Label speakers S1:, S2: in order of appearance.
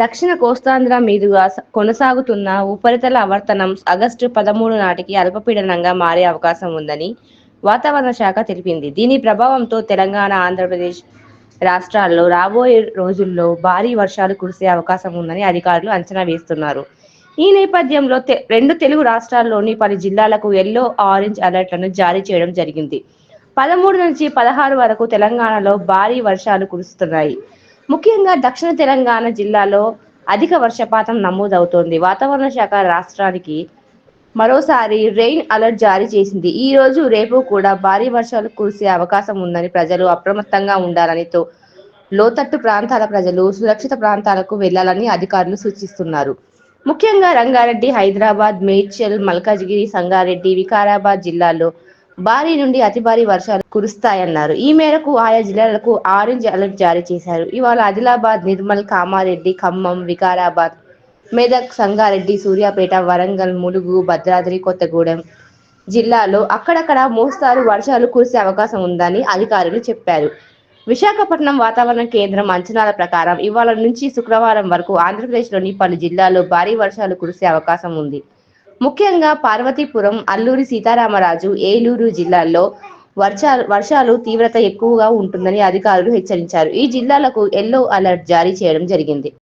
S1: దక్షిణ కోస్తాంధ్ర మీదుగా కొనసాగుతున్న ఉపరితల ఆవర్తనం ఆగస్టు పదమూడు నాటికి అల్పపీడనంగా మారే అవకాశం ఉందని వాతావరణ శాఖ తెలిపింది దీని ప్రభావంతో తెలంగాణ ఆంధ్రప్రదేశ్ రాష్ట్రాల్లో రాబోయే రోజుల్లో భారీ వర్షాలు కురిసే అవకాశం ఉందని అధికారులు అంచనా వేస్తున్నారు ఈ నేపథ్యంలో రెండు తెలుగు రాష్ట్రాల్లోని పలు జిల్లాలకు ఎల్లో ఆరెంజ్ అలర్ట్లను జారీ చేయడం జరిగింది పదమూడు నుంచి పదహారు వరకు తెలంగాణలో భారీ వర్షాలు కురుస్తున్నాయి ముఖ్యంగా దక్షిణ తెలంగాణ జిల్లాలో అధిక వర్షపాతం నమోదవుతోంది వాతావరణ శాఖ రాష్ట్రానికి మరోసారి రెయిన్ అలర్ట్ జారీ చేసింది ఈ రోజు రేపు కూడా భారీ వర్షాలు కురిసే అవకాశం ఉందని ప్రజలు అప్రమత్తంగా ఉండాలని లోతట్టు ప్రాంతాల ప్రజలు సురక్షిత ప్రాంతాలకు వెళ్లాలని అధికారులు సూచిస్తున్నారు ముఖ్యంగా రంగారెడ్డి హైదరాబాద్ మేడ్చల్ మల్కాజ్గిరి సంగారెడ్డి వికారాబాద్ జిల్లాల్లో భారీ నుండి అతి భారీ వర్షాలు కురుస్తాయన్నారు ఈ మేరకు ఆయా జిల్లాలకు ఆరెంజ్ అలర్ట్ జారీ చేశారు ఇవాళ ఆదిలాబాద్ నిర్మల్ కామారెడ్డి ఖమ్మం వికారాబాద్ మెదక్ సంగారెడ్డి సూర్యాపేట వరంగల్ ములుగు భద్రాద్రి కొత్తగూడెం జిల్లాలో అక్కడక్కడ మోస్తారు వర్షాలు కురిసే అవకాశం ఉందని అధికారులు చెప్పారు విశాఖపట్నం వాతావరణ కేంద్రం అంచనాల ప్రకారం ఇవాళ నుంచి శుక్రవారం వరకు ఆంధ్రప్రదేశ్లోని పలు జిల్లాల్లో భారీ వర్షాలు కురిసే అవకాశం ఉంది ముఖ్యంగా పార్వతీపురం అల్లూరి సీతారామరాజు ఏలూరు జిల్లాల్లో వర్షాలు వర్షాలు తీవ్రత ఎక్కువగా ఉంటుందని అధికారులు హెచ్చరించారు ఈ జిల్లాలకు ఎల్లో అలర్ట్ జారీ చేయడం జరిగింది